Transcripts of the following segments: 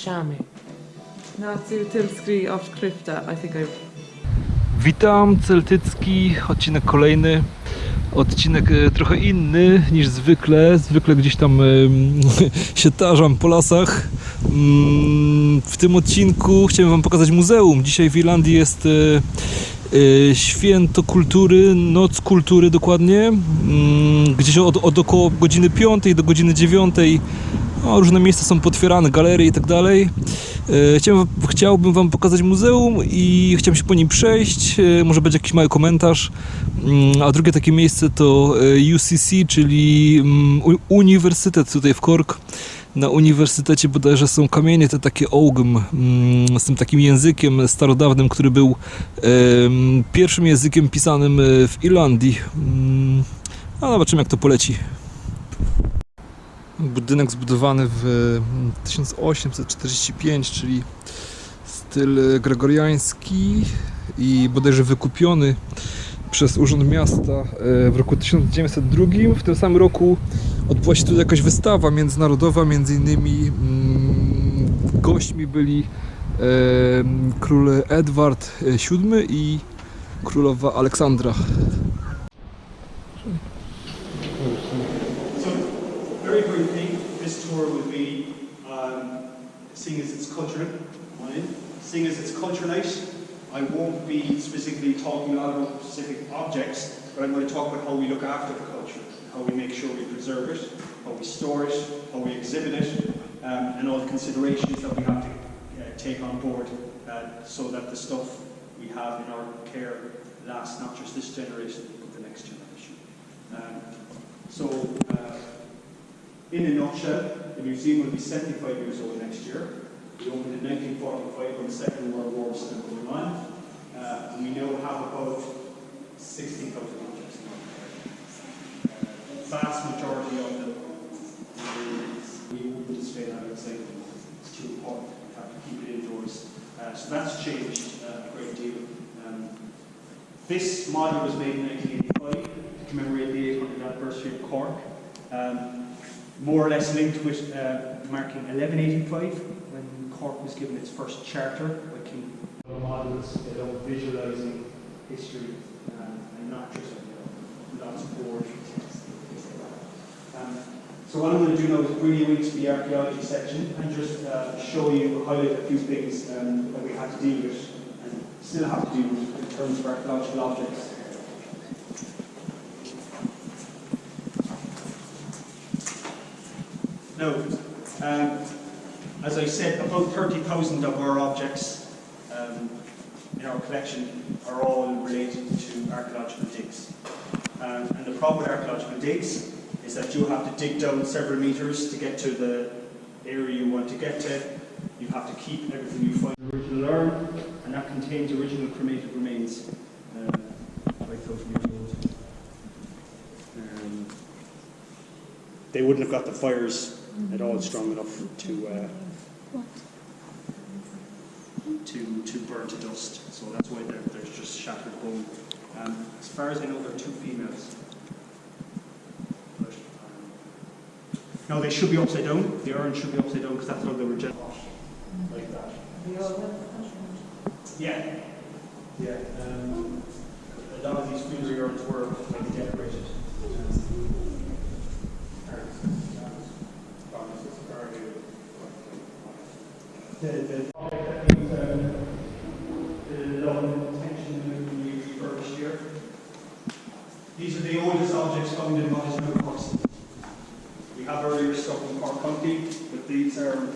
Zapraszamy. Na Offskrypta, I think I Witam, Celtycki, odcinek kolejny. Odcinek e, trochę inny niż zwykle. Zwykle gdzieś tam em, się tarzam po lasach. Mm, W tym odcinku chciałem Wam pokazać muzeum. Dzisiaj w Irlandii jest e, e, święto kultury, noc kultury dokładnie. Mm, Gdzieś od, od około godziny 5 do godziny 9. No, różne miejsca są potwierane, galerie i tak dalej. E, chciałbym Wam pokazać muzeum i chciałem się po nim przejść. E, Może będzie jakiś mały komentarz. Mm, A drugie takie miejsce to e, UCC, czyli mm, Uniwersytet tutaj w Cork. Na uniwersytecie bodajże są kamienie, te takie ołgm mm, z tym takim językiem starodawnym, który był pierwszym językiem pisanym w Irlandii. A zobaczymy jak to poleci. Budynek zbudowany w mm, 1845, czyli styl e, gregoriański i bodajże wykupiony przez Urząd Miasta e, w roku 1902. W tym samym roku odbyła się tu jakaś wystawa międzynarodowa, między innymi mm, gośćmi byli e, król Edward VII i królowa Aleksandra. Seeing as it's culture, seeing as it's culture night, I won't be specifically talking about specific objects, but I'm going to talk about how we look after the culture, how we make sure we preserve it, how we store it, how we exhibit it, um, and all the considerations that we have to uh, take on board uh, so that the stuff we have in our care lasts not just this generation, but the next generation. Um, so, uh, in a nutshell, the museum will be 75 years old next year. We opened in 1945 when the Second World War was still going on. Uh, we now have about 16,000 objects in care. Uh, vast majority of them we wouldn't display that outside. It's too important. We have to keep it indoors. Uh, so that's changed uh, a great deal. Um, this model was made in 1985 to commemorate the 800th anniversary of Cork. Um, more or less linked with uh, marking 1185 when Cork was given its first charter by King. Models visualising history um, and not just you know, lots of board. Um, so what I'm going to do now is bring you into the archaeology section and just uh, show you, highlight a few things um, that we had to deal with and still have to deal with in terms of archaeological objects. Now, um, as I said, about 30,000 of our objects um, in our collection are all related to archaeological digs. Um, and the problem with archaeological digs is that you have to dig down several metres to get to the area you want to get to. You have to keep everything you find original urn, and that contains original cremated remains, um, 5,000 years old. Um, they wouldn't have got the fires at all strong enough to uh, to to burn to dust. So that's why there, there's just shattered bone. Um, as far as I know, there are two females. No, they should be upside down. The urn should be upside down because that's how they were generated. Like that. Yeah. Yeah. Um, a lot of these funerary urns were like decorated. The, the project that um, the refurbished here. These are the oldest objects found in Cork City. We have earlier stuff in Cork County, but these are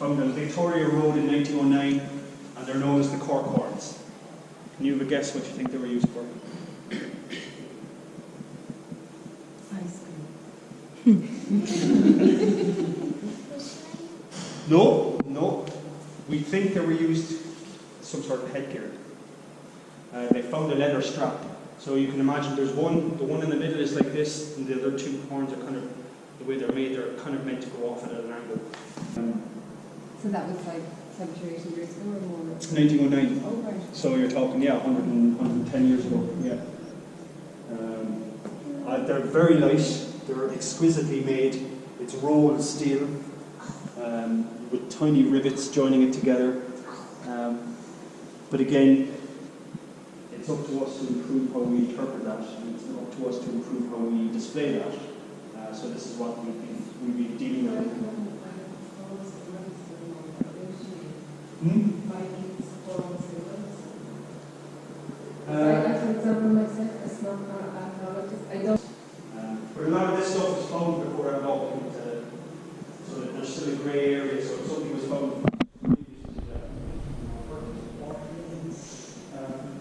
found on Victoria Road in 1909, and they're known as the Cork Horns. Can you have a guess what you think they were used for? No, no. We think they were used some sort of headgear. Uh, they found a leather strap. So you can imagine there's one, the one in the middle is like this, and the other two horns are kind of, the way they're made, they're kind of meant to go off at an angle. Um, So that was like 70 or 80 years ago or more? 1909. Oh, right. So you're talking, yeah, 100 and, 110 years ago, yeah. Um, uh, they're very light, they're exquisitely made, it's rolled steel, um, with tiny rivets joining it together. Um, but again, it's up to us to improve how we interpret that. It's up to us to improve how we display that. Uh, so this is what we've been, we've been dealing with. Hmm? Uh, Like, for example, myself, not an archaeologist, I don't Um, But a lot of this stuff was found before I'm not looking to, so that there's still a grey area, so if something was found. um,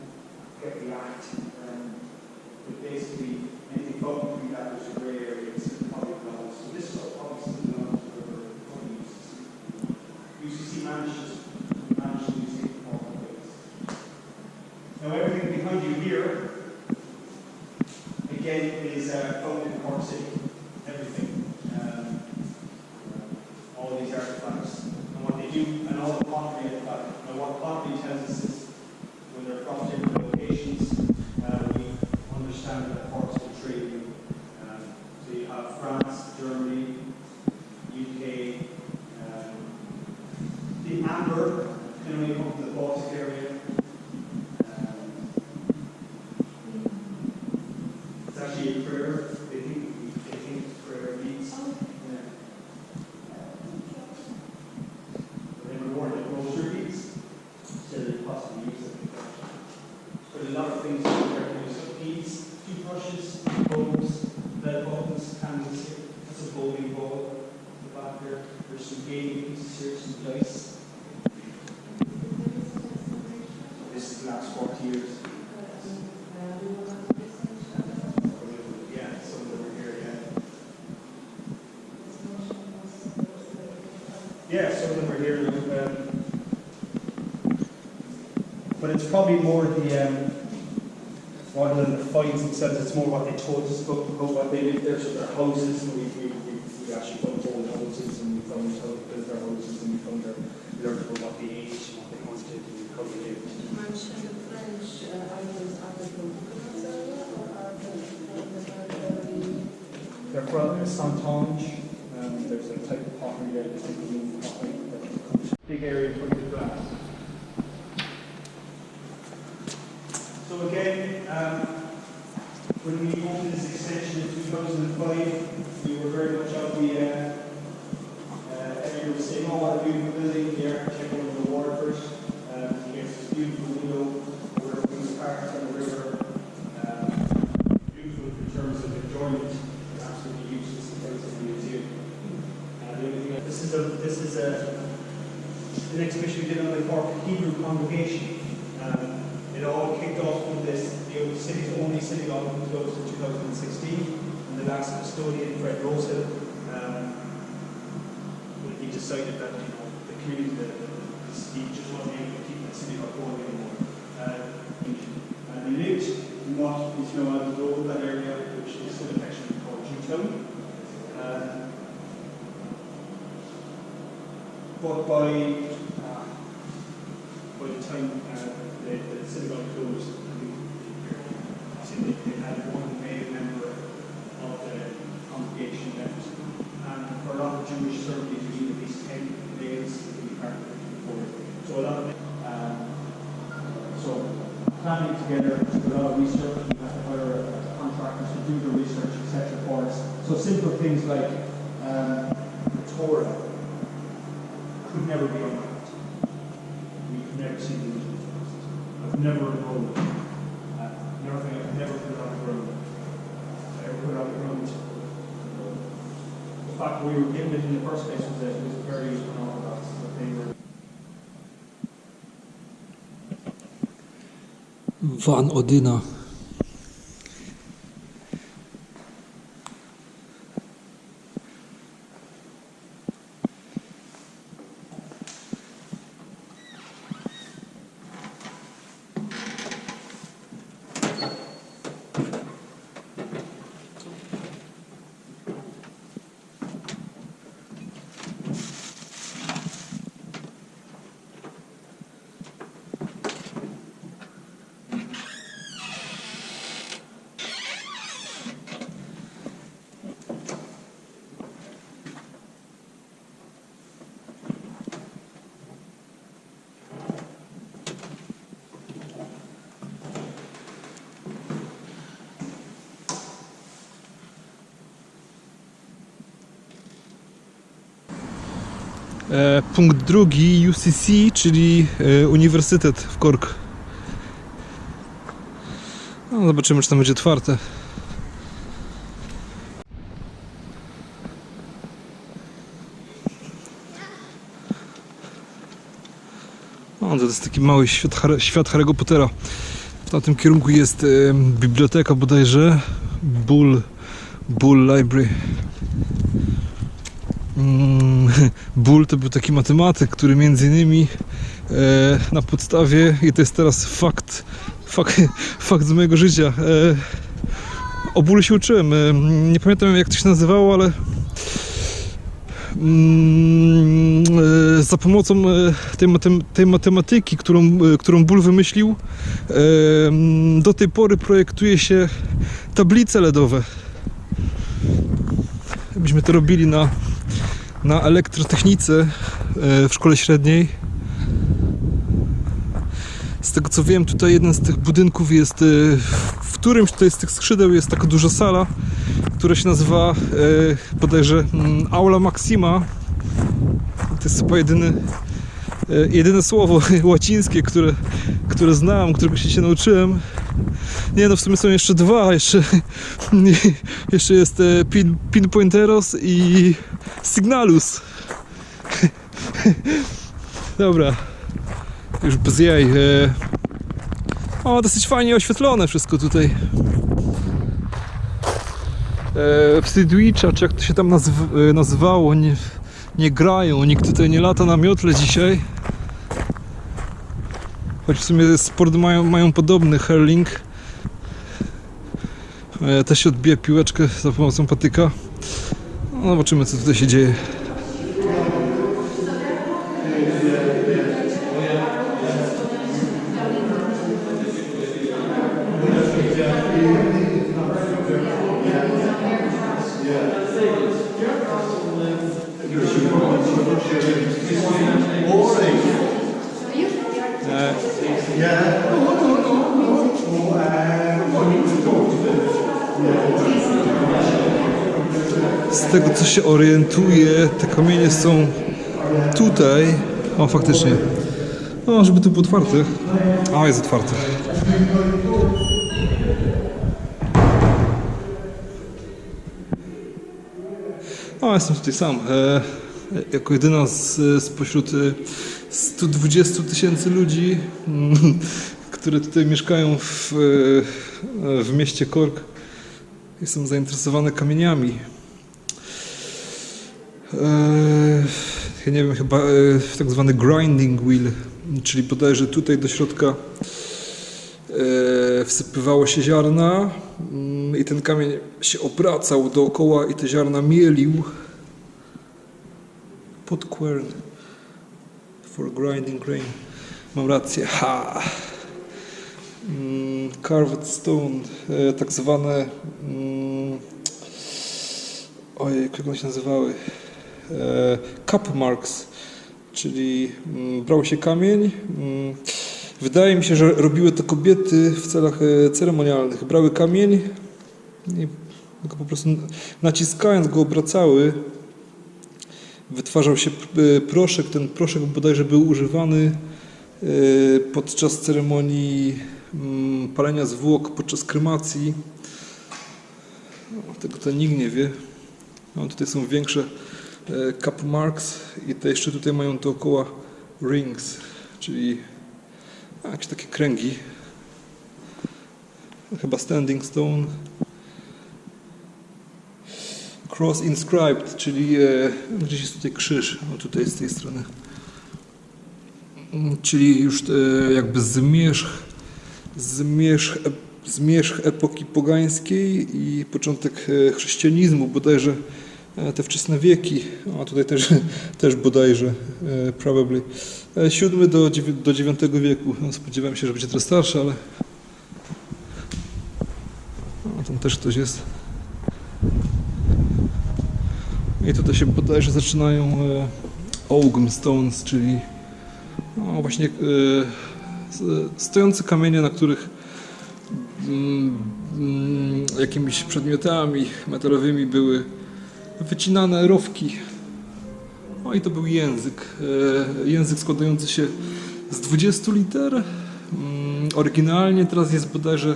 Get the act, um, but basically, anything found between that was a grey area, it's probably belongs, so this stuff probably still belongs to the probably UCC. UCC manages, manages to use it all the ways. Now, everything behind you here again, is uh, found in Cork City, everything. Um, all these artifacts, and what they do, and all the pottery at the back. Now, what pottery tells us is when they're from different locations, uh, we understand that Cork's will trade you. Um, so you have France, Germany, UK, um, the amber can only come from the Baltic area. Um, it's actually a prayer. They think they think it's prayer beads. Yeah. But they were worn like rosary beads, so they possibly use them. But a lot of things that we use so beads, toothbrushes, combs, belt buttons, candles. That's a bowling ball. The back there. There's some gaming pieces here, some dice. This is the last 40 years. Here. Yeah, some of them are here. Um, but it's probably more the, um, finds themselves, it's more what they told us about, about what they lived there, so their houses, and we, we, we, we actually found old houses, and we found how they built their houses, and we found their, learned about what they ate, and what they hunted, and how they lived. And the French uh, items are the from Bucharest or are they They're from Santonge, um, there's a type of pottery there, there's a green big area for the glass. So again, um, when we opened this extension in 2005, we were very much of the, uh, uh, everyone was saying, oh, what a beautiful building, the architect went over the water first, um, here's this beautiful window, over Queen's Park on the river, um, beautiful in terms of enjoyment, it's absolutely useless in terms of the museum. Uh, the thing, this is a, this is a, an exhibition we did on the Cork Hebrew congregation. Um, it all kicked off with this, the city's only synagogue was closed in 2016, the last custodian, Fred Rosehill, um, well, he decided that, you know, the community, the, the city just wasn't able to keep the city synagogue going anymore. Uh, and he lived not, you know, on the road, that area, which is still affectionately called Jewtown. Uh, but by, uh, by the time uh, the, the synagogue closed, I think, they, they had one male member of the congregation left. And for Jewish certainly, you need at least 10 males to be part of the. So a lot of, um, so planning together, a lot of research, we have to hire uh, contractors to do the research, etc. for us. So simple things like um, the Torah could never be unwrapped. We could never see the. I've never enrolled. We were given in the first place was that it was very unorthodox. Van Odyna. Punkt drugi UCC, czyli e, Uniwersytet w Cork. No, zobaczymy, czy tam będzie otwarte. O, to jest taki mały świat, świat Harry'ego Pottera. Na tym kierunku jest e, biblioteka bodajże. Bull, Bull Library. Mm, Bull to był taki matematyk, który między innymi e, na podstawie, i to jest teraz fakt, fakt, fakt z mojego życia, e, o bólu się uczyłem. E, nie pamiętam jak to się nazywało, ale mm, za pomocą tej, tej matematyki, którą, którą Bull wymyślił, mm, do tej pory projektuje się tablice LEDowe. Byśmy to robili na, na elektrotechnice e, w szkole średniej. Z tego co wiem, tutaj jeden z tych budynków jest, e, w którymś tutaj z tych skrzydeł jest taka duża sala, która się nazywa e, bodajże mm, Aula Maxima. To jest chyba jedyny, jedyne słowo łacińskie, które, które znam, którego się, się nauczyłem. Nie no, w sumie są jeszcze dwa, jeszcze, jeszcze jest e, pin, Pinpointeros i Signalus. Dobra, już bez jaj. E, o, dosyć fajnie oświetlone wszystko tutaj. E, w Sidwicza, czy jak to się tam nazw- nazywało, nie, nie grają, nikt tutaj nie lata na miotle dzisiaj. Choć w sumie sport mają, mają podobny hurling. E, Też się odbija piłeczkę za pomocą patyka. No, zobaczymy co tutaj się dzieje. Z tego co się orientuję, te kamienie są tutaj. O, faktycznie. No, żeby tu było otwarte. A, jest otwarte. O, jestem tutaj sam. E, jako jedyna z, spośród e, 120 tysięcy ludzi, które tutaj mieszkają w, e, w mieście Cork, jestem zainteresowany kamieniami. Eee, ja nie wiem, chyba e, tak zwany grinding wheel, czyli bodajże tutaj do środka e, wsypywało się ziarna mm, i ten kamień się obracał dookoła i te ziarna mielił. Pod quern for grinding grain. Mam rację. Ha! Mm, Carved stone, tak zwane. Mm, ojej, jak one się nazywały? E, cup marks, czyli mm, brał się kamień. mm, Wydaje mi się, że robiły to kobiety w celach e, ceremonialnych. Brały kamień i po prostu naciskając go obracały. Wytwarzał się e, proszek. Ten proszek bodajże był używany podczas ceremonii mm, palenia zwłok, podczas kremacji. Tego to nikt nie wie. No, tutaj są większe cup marks i te jeszcze tutaj mają dookoła rings, czyli jakieś takie kręgi. Chyba standing stone. Cross inscribed, czyli e, gdzieś jest tutaj krzyż, o tutaj z tej strony. Mm, Czyli już e, jakby zmierzch, zmierzch, ep- zmierzch epoki pogańskiej i początek e, chrzestianizmu, bodajże e, te wczesne wieki, a tutaj też, też bodajże, e, probably, e, siódmy do, do wieku. No, spodziewałem się, że będzie trochę starszy, ale a, tam też ktoś jest. I tutaj się bodajże zaczynają e, Ogham Stones, czyli no, właśnie e, stojące kamienie, na których mm, mm, jakimiś przedmiotami metalowymi były wycinane rowki. No i to był język. E, Język składający się z 20 liter. Mm, Oryginalnie teraz jest bodajże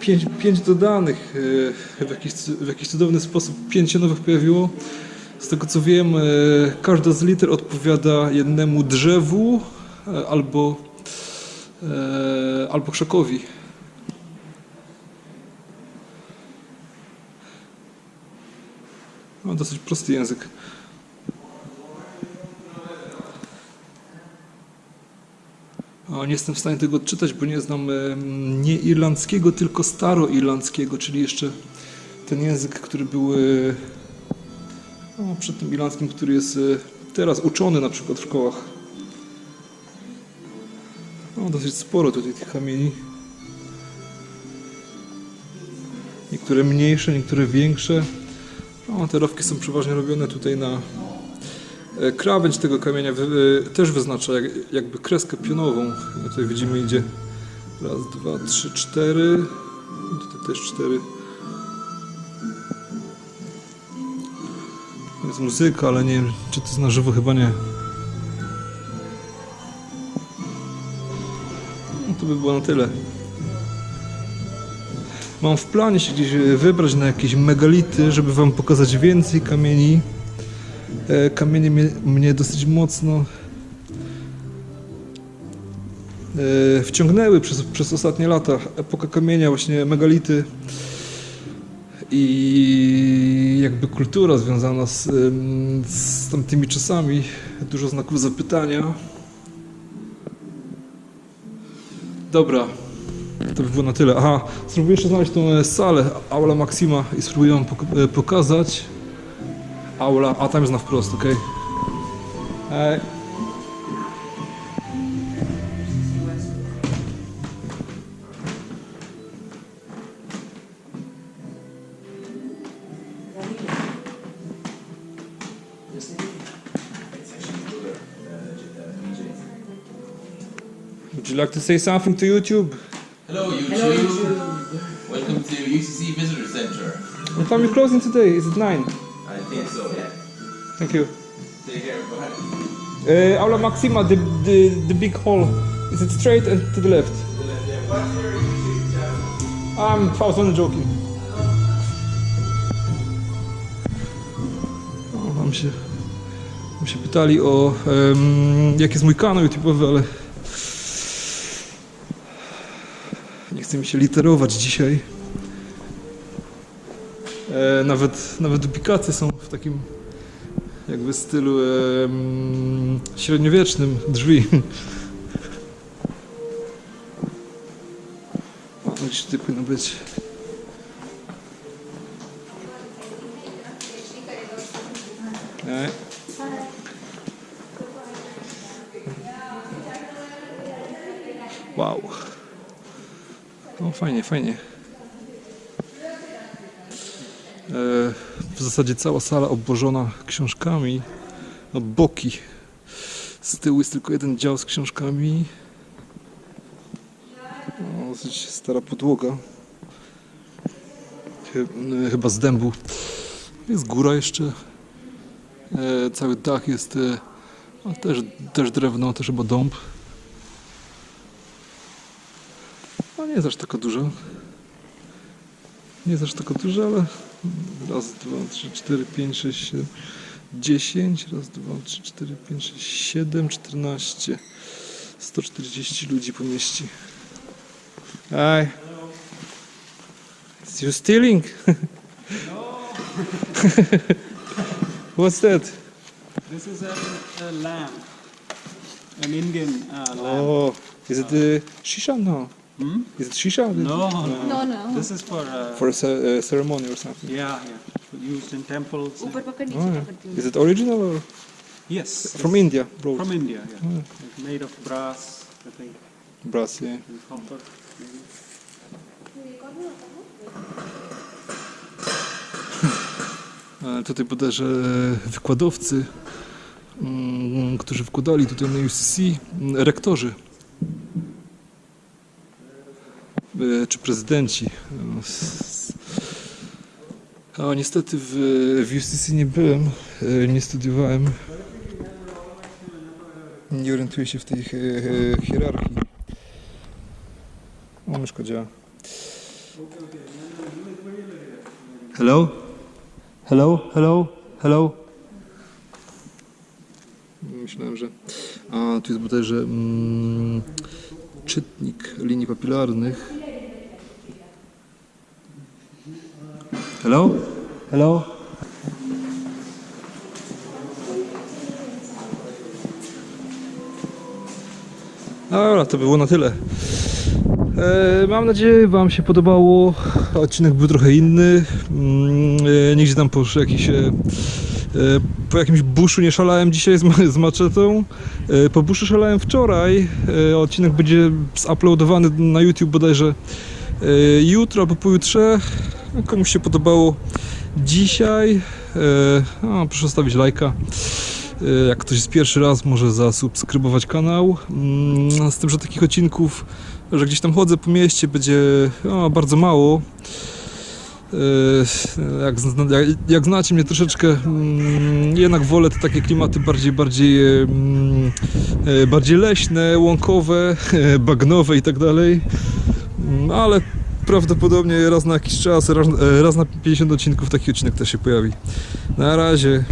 5, pięć dodanych. e, W jakiś, w jakiś cudowny sposób pięć się nowych pojawiło. Z tego co wiem, e, każda z liter odpowiada jednemu drzewu e, albo, e, albo krzakowi. No, dosyć prosty język. Nie jestem w stanie tego odczytać, bo nie znam nie irlandzkiego, tylko staroirlandzkiego, czyli jeszcze ten język, który był e, no, przed tym irlandzkim, który jest e, teraz uczony na przykład w szkołach. No, dosyć sporo tutaj tych kamieni. Niektóre mniejsze, niektóre większe. No, te rowki są przeważnie robione tutaj na e, krawędź tego kamienia e, też wyznacza jak, jakby kreskę pionową. No, Tutaj widzimy idzie raz, dwa, trzy, cztery. I Tutaj też cztery. Jest muzyka, ale nie wiem, czy to jest na żywo, chyba nie. No to by było na tyle. Mam w planie się gdzieś e, wybrać na jakieś megality, żeby wam pokazać więcej kamieni. E, Kamienie mnie, mnie dosyć mocno e, wciągnęły przez, przez ostatnie lata. Epoka kamienia, właśnie megality i jakby kultura związana z, z tamtymi czasami. Dużo znaków zapytania. Dobra, to by było na tyle. Aha, spróbuję jeszcze znaleźć tą e, salę, Aula Maxima i spróbuję pok- e, pokazać. Aula, a tam jest na wprost, okej. Hej. Would you like to say something to YouTube? Hello YouTube. Welcome to UCC Visitor Center. What time you closing today? Is it nine? I think so. Yeah. Thank you. Take care. Ahead. Uh, Aula Maxima, the, the, the big hall. Is it straight and to the left? What's your YouTube channel? I'm, I was only joking. O, mam się, mam się pytali o um, jaki jest mój kanał YouTube'owy, ale chce mi się literować dzisiaj. E, nawet, nawet duplikacje są w takim jakby stylu em, średniowiecznym drzwi. O, gdzieś tutaj powinno być. Nie. Wow. No fajnie, fajnie. E, w zasadzie cała sala obłożona książkami. No boki. Z tyłu jest tylko jeden dział z książkami. No, dosyć stara podłoga. Chy- Chyba z dębu. Jest góra jeszcze. E, cały dach jest e, no, też, też drewno, też chyba dąb. No nie jest aż taka duża. Nie jest aż taka duża, ale raz, dwa, trzy, cztery, pięć, sześć, siedem, dziesięć. Raz, dwa, trzy, cztery, pięć, sześć, siedem, czternaście. 140 ludzi pomieści. Hi. Is you stealing? What's that? This is a, a lamp, an Indian uh, lamp. Oh, is it the shisha? No. Hmm? Is it shisha? No, no, No, no. This is for uh, For a ce- uh, ceremony or something. yeah, yeah, used in temples. ऊपर पकड़ Oh, नीचे yeah. पकड़ती हूँ Is it original or Yes, from yes. India? Bro. From India, yeah. It's made of brass, I think, Brass, yeah. and copper. Maybe. E, Tutaj bodajże wykładowcy, mm, którzy wkładali tutaj na UCC, mm, rektorzy czy prezydenci. E, s- A niestety w, w UCC nie byłem, e, nie studiowałem. nie orientuję się w tej hi- hi- hierarchii. O, myszka działa. Hello? Hello? Hello? Hello? Myślałem, że... A, tu jest bodajże mm, czytnik linii papilarnych. Hello? Hello? Dobra, to było na tyle. E, mam nadzieję, Wam się podobało. Odcinek był trochę inny. Mm, e, nigdzie tam po e, e, po jakimś buszu nie szalałem dzisiaj z, z maczetą. E, po buszu szalałem wczoraj. E, odcinek będzie zuploadowany na YouTube bodajże e, jutro albo pojutrze. Komuś się podobało dzisiaj. E, proszę stawić lajka. E, Jak ktoś jest pierwszy raz, może zasubskrybować kanał. Mm, Z tym, że takich odcinków, że gdzieś tam chodzę po mieście, będzie bardzo mało. E, Jak, jak, jak znacie mnie troszeczkę, mm, jednak wolę te takie klimaty bardziej, bardziej, mm, e, bardziej leśne, łąkowe, bagnowe i tak dalej. Ale prawdopodobnie raz na jakiś czas, raz, e, raz na 50 odcinków taki odcinek też się pojawi. Na razie.